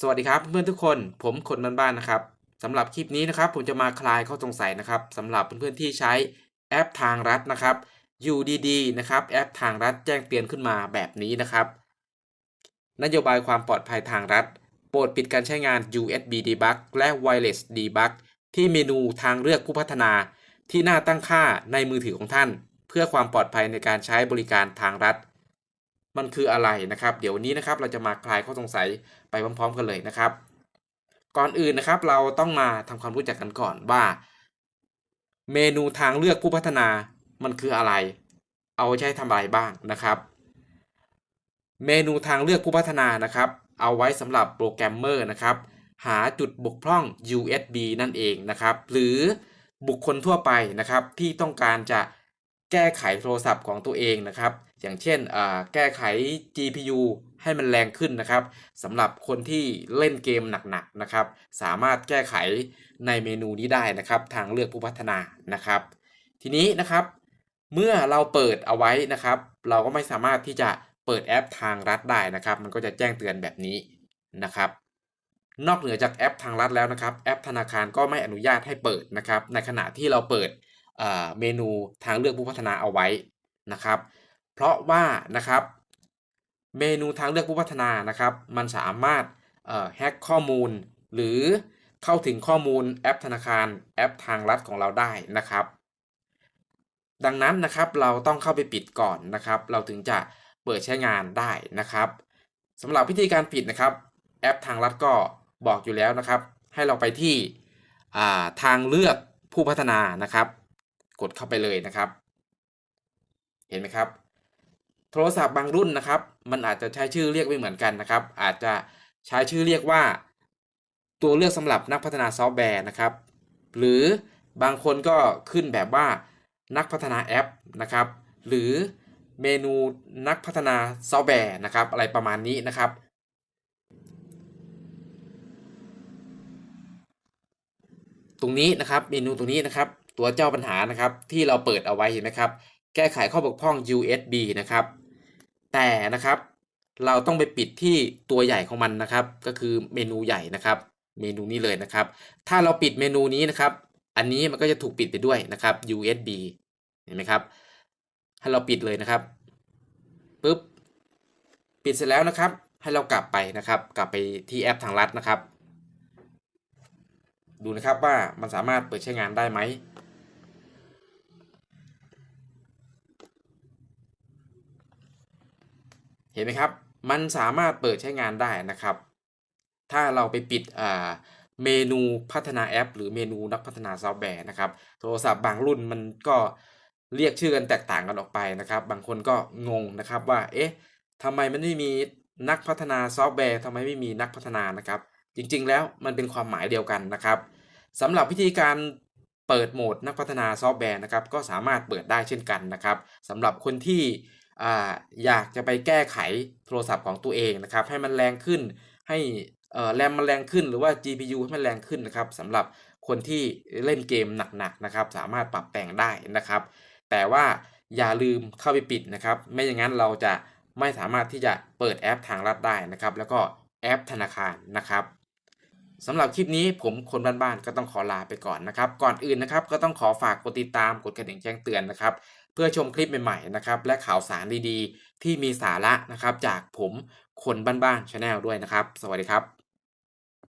สวัสดีครับเพื่อนๆทุกคนผมคนบ้านๆนะครับสำหรับคลิปนี้นะครับ ผมจะมาคลายข้อสงสัยนะครับสำหรับเพื่อนๆที่ใช้แอปทางรัฐนะครับอยู่ดีๆนะครับแอปทางรัฐแจ้งเตือนขึ้นมาแบบนี้นะครับ นโยบายความปลอดภัยทางรัฐ โปรดปิดการใช้งาน USB Debug และ Wireless Debug ที่เมนูทางเลือกผู้พัฒนา ที่หน้าตั้งค่าในมือถือของท่าน เพื่อความปลอดภัยในการใช้บริการทางรัฐ มันคืออะไรนะครับ เดี๋ยววันนี้นะครับเราจะมาคลายข้อสงสัยไปพร้อม ๆ กันเลยนะครับ ก่อนอื่นนะครับเราต้องมาทำความรู้จักกันก่อนว่า เมนูทางเลือกผู้พัฒนามันคืออะไร เอาไว้ใช้ทำอะไรบ้างนะครับ เมนูทางเลือกผู้พัฒนานะครับ เอาไว้สำหรับโปรแกรมเมอร์นะครับหาจุดบกพร่อง USB นั่นเองนะครับ หรือบุคคลทั่วไปนะครับที่ต้องการจะแก้ไขโทรศัพท์ของตัวเองนะครับ อย่างเช่นแก้ไข GPU ให้มันแรงขึ้นนะครับสำหรับคนที่เล่นเกมหนักๆนะครับ สามารถแก้ไขในเมนูนี้ได้นะครับ ทางเลือกผู้พัฒนานะครับ ทีนี้นะครับ เมื่อเราเปิดเอาไว้นะครับ เราก็ไม่สามารถที่จะเปิดแอปทางรัฐได้นะครับ มันก็จะแจ้งเตือนแบบนี้นะครับ นอกเหนือจากแอปทางรัฐแล้วนะครับ แอปธนาคารก็ไม่อนุญาตให้เปิดนะครับ ในขณะที่เราเปิดเมนูทางเลือกผู้พัฒนาเอาไว้นะครับ เพราะว่านะครับเมนูทางเลือกผู้พัฒนานะครับ มันสามารถแฮ็กข้อมูล หรือเข้าถึงข้อมูลแอปธนาคารแอปทางรัฐของเราได้นะครับ ดังนั้นนะครับเราต้องเข้าไปปิดก่อนนะครับ เราถึงจะเปิดใช้งานได้นะครับสำหรับวิธีการปิดนะครับ แอปทางรัฐก็บอกอยู่แล้วนะครับ ให้เราไปที่ทางเลือกผู้พัฒนานะครับ กดเข้าไปเลยนะครับ เห็นไหมครับ ทรศัพท์บางรุ่นนะครับ มันอาจจะใช้ชื่อเรียกไม่เหมือนกันนะครับ อาจจะใช้ชื่อเรียกว่า ตัวเลือกสำหรับนักพัฒนาซอฟต์แวร์นะครับ หรือบางคนก็ขึ้นแบบว่านักพัฒนาแอปนะครับ หรือเมนูนักพัฒนาซอฟต์แวร์นะครับ อะไรประมาณนี้นะครับ ตรงนี้นะครับเมนูตรงนี้นะครับ ตัวเจ้าปัญหานะครับที่เราเปิดเอาไว้เห็นไหมครับ แก้ไขข้อบกพร่อง USB นะครับ แต่นะครับเราต้องไปปิดที่ตัวใหญ่ของมันนะครับ ก็คือเมนูใหญ่นะครับ เมนูนี้เลยนะครับ ถ้าเราปิดเมนูนี้นะครับ อันนี้มันก็จะถูกปิดไปด้วยนะครับ USB เห็นไหมครับให้เราปิดเลยนะครับปุ๊บปิดเสร็จแล้วนะครับ ให้เรากลับไปนะครับ กลับไปที่แอปทางรัฐนะครับ ดูนะครับว่ามันสามารถเปิดใช้งานได้ไหม เห็นไหมครับ มันสามารถเปิดใช้งานได้นะครับ ถ้าเราไปปิดเมนูพัฒนาแอป หรือเมนูนักพัฒนาซอฟต์แวร์นะครับ โทรศัพท์บางรุ่นมันก็เรียกชื่อกันแตกต่างกันออกไปนะครับ บางคนก็งงนะครับว่า เอ๊ะทำไมมันไม่มีนักพัฒนาซอฟต์แวร์ทำไมไม่มีนักพัฒนานะครับ จริงๆ แล้วมันเป็นความหมายเดียวกันนะครับสำหรับวิธีการเปิดโหมดนักพัฒนาซอฟต์แวร์นะครับ ก็สามารถเปิดได้เช่นกันนะครับสำหรับคนที่ อยากจะไปแก้ไขโทรศัพท์ของตัวเองนะครับ ให้มันแรงขึ้น ให้แรมมันแรงขึ้นหรือว่า GPU ให้มันแรงขึ้นนะครับสำหรับคนที่เล่นเกมหนักๆนะครับสามารถปรับแต่งได้นะครับ แต่ว่าอย่าลืมเข้าไปปิดนะครับ ไม่อย่างนั้นเราจะไม่สามารถที่จะเปิดแอปทางรัฐได้นะครับ แล้วก็แอปธนาคารนะครับ สำหรับคลิปนี้ผมคนบ้านๆก็ต้องขอลาไปก่อนนะครับ ก่อนอื่นนะครับก็ต้องขอฝากกดติดตามกดกระดิ่งแจ้งเตือนนะครับ เพื่อชมคลิปใหม่ๆนะครับและข่าวสารดีๆ ที่มีสาระนะครับ จากผมคนบ้านๆชาแนลด้วยนะครับ สวัสดีครับ